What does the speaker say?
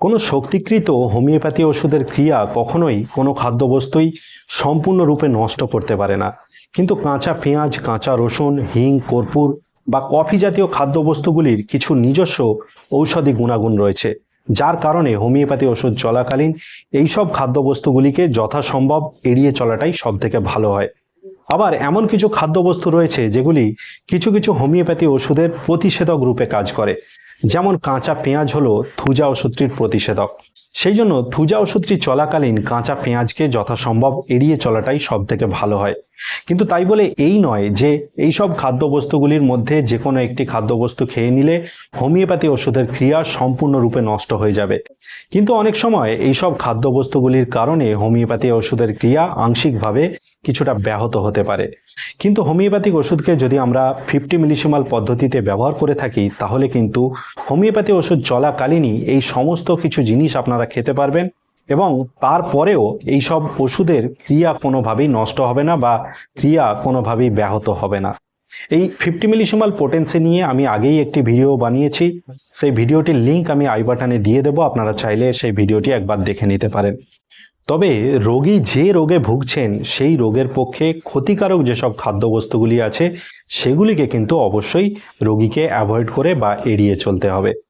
কোনো শক্তিকৃত হোমিওপ্যাথি ওষুধের ক্রিয়া কখনোই কোনো খাদ্যবস্তুই সম্পূর্ণরূপে নষ্ট করতে পারে না। কিন্তু কাঁচা পেঁয়াজ, কাঁচা রসুন, হিং, কর্পূর বা কফি জাতীয় খাদ্যবস্তুগুলির কিছু নিজস্ব ঔষধি গুণাগুণ রয়েছে, যার কারণে হোমিওপ্যাথি ওষুধ চলাকালীন এইসব খাদ্যবস্তুগুলিকে যথাসম্ভব এড়িয়ে চলাটাই সবথেকে ভালো হয়। আবার এমন কিছু খাদ্যবস্তু রয়েছে যেগুলি কিছু কিছু হোমিওপ্যাথি ওষুধের প্রতিষেধক রূপে কাজ করে যেমন কাঁচা পেঁয়াজ হলো থুজা ওষুধটির প্রতিষেধক। সেই জন্য থুজা ওষুধটি চলাকালীন কাঁচা পেঁয়াজকে যথাসম্ভব এড়িয়ে চলাটাই সব থেকে ভালো হয়। কিন্তু তাই বলে এই নয় যে এই সব খাদ্যবস্তুগুলির মধ্যে যে কোনো একটি খাদ্যবস্তু খেয়ে নিলে হোমিওপ্যাথি ওষুধের ক্রিয়া সম্পূর্ণরূপে নষ্ট হয়ে যাবে। কিন্তু অনেক সময় এই সব খাদ্যবস্তুগুলির কারণে হোমিওপ্যাথি ওষুধের ক্রিয়া আংশিকভাবে কিছুটা ব্যাহত হতে পারে। কিন্তু হোমিওপ্যাথিক ওষুধকে যদি আমরা ফিফটি মিলিসিমাল পদ্ধতিতে ব্যবহার করে থাকি, তাহলে কিন্তু হোমিওপ্যাথি ওষুধ চলাকালীনই এই সমস্ত কিছু জিনিস আপনারা খেতে পারবেন এবং তারপরেও এই সব ওষুধের ক্রিয়া কোনোভাবেই নষ্ট হবে না বা ক্রিয়া কোনোভাবেই ব্যাহত হবে না। এই ফিফটি মিলিসিমাল পোটেন্সি নিয়ে আমি আগেই একটি ভিডিও বানিয়েছি। সেই ভিডিওটির লিঙ্ক আমি আই বাটনে দিয়ে দেবো, আপনারা চাইলে সেই ভিডিওটি একবার দেখে নিতে পারেন। তবে রোগী যে রোগে ভুগছেন, সেই রোগের পক্ষে ক্ষতিকারক যেসব খাদ্যবস্তুগুলি আছে, সেগুলিকে কিন্তু অবশ্যই রোগীকে অ্যাভয়েড করে বা এড়িয়ে চলতে হবে।